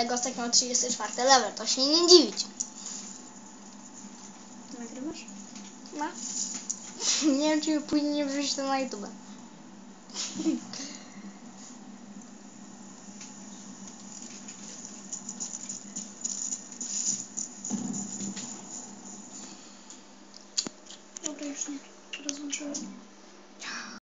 ale Gostek ma 34 level, to się nie dziwić. Nagrywasz? Ma. No. nie wiem, czy później wrzucić to na YouTube. Dobra, już nie. Rozłączyłem.